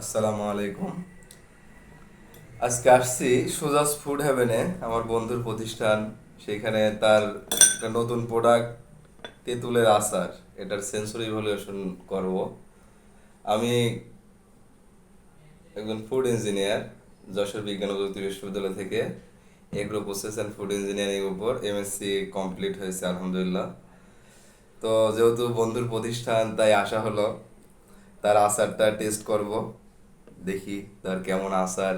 আসসালামু আলাইকুম। আজকে আসছি সুজাস ফুড হেভেনে, আমার বন্ধুর প্রতিষ্ঠান। সেখানে তার একটা নতুন প্রোডাক্ট তেঁতুলের আচার। এটার সেন্সরি ইভ্যালুয়েশন করব। আমি একজন ফুড ইঞ্জিনিয়ার যশোর বিজ্ঞান ও প্রযুক্তি বিশ্ববিদ্যালয় থেকে agro process and food engineering উপর এমএসসি কমপ্লিট হয়েছে, আলহামদুলিল্লাহ। তো যেহেতু বন্ধুর প্রতিষ্ঠান, তাই আসা হলো তার আচারটা টেস্ট করব। দেখি তার কেমন আচার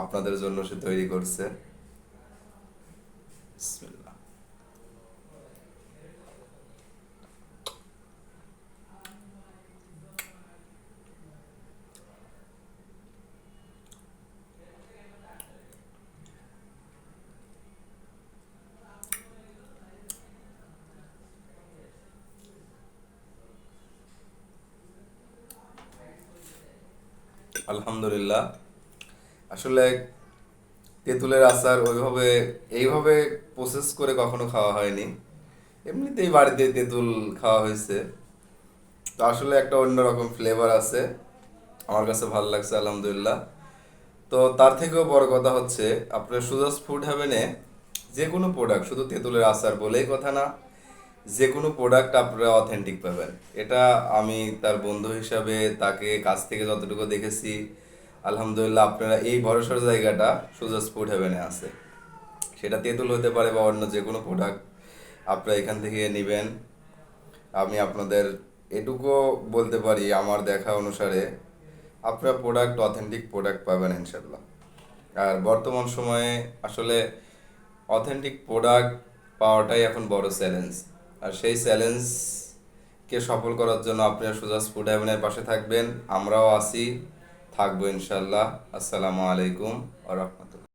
আপনাদের জন্য সে তৈরি করছে। আলহামদুলিল্লাহ। আসলে তেঁতুলের আচার ওইভাবে, এইভাবে প্রসেস করে কখনো খাওয়া হয়নি। এমনিতেই বাড়িতে তেঁতুল খাওয়া হয়েছে। তো আসলে একটা অন্যরকম ফ্লেভার আছে। আমার কাছে ভালো লাগছে, আলহামদুলিল্লাহ। তো তার থেকেও বড় কথা হচ্ছে, আপনার সুজাস ফুড হ্যাভেনে যে কোনো প্রোডাক্ট শুধু তেঁতুলের আচার বলেই কথা না যে কোনো প্রোডাক্ট আপনারা অথেন্টিক পাবেন। এটা আমি তার বন্ধু হিসাবে তাকে কাছ থেকে যতটুকু দেখেছি, আলহামদুলিল্লাহ আপনারা এই ভরসার জায়গাটা সুজাস ফুড হেভেনে আছে। সেটা তেঁতুল হতে পারে বা অন্য যে কোনো প্রোডাক্ট আপনারা এখান থেকে নেবেন। আমি আপনাদের এটুকু বলতে পারি আমার দেখা অনুসারে, আপনারা প্রোডাক্ট অথেন্টিক প্রোডাক্ট পাবেন ইনশাল্লাহ আর বর্তমান সময়ে আসলে অথেন্টিক প্রোডাক্ট পাওয়াটাই এখন বড় চ্যালেঞ্জ আর সেই চ্যালেঞ্জকে সফল করার জন্য আপনারা সুজাস ফুড হ্যাভেনের পাশে থাকবেন। আমরাও আছি, থাকব ইনশাল্লাহ আসসালামু আলাইকুম আ রহমতুল্লাহ।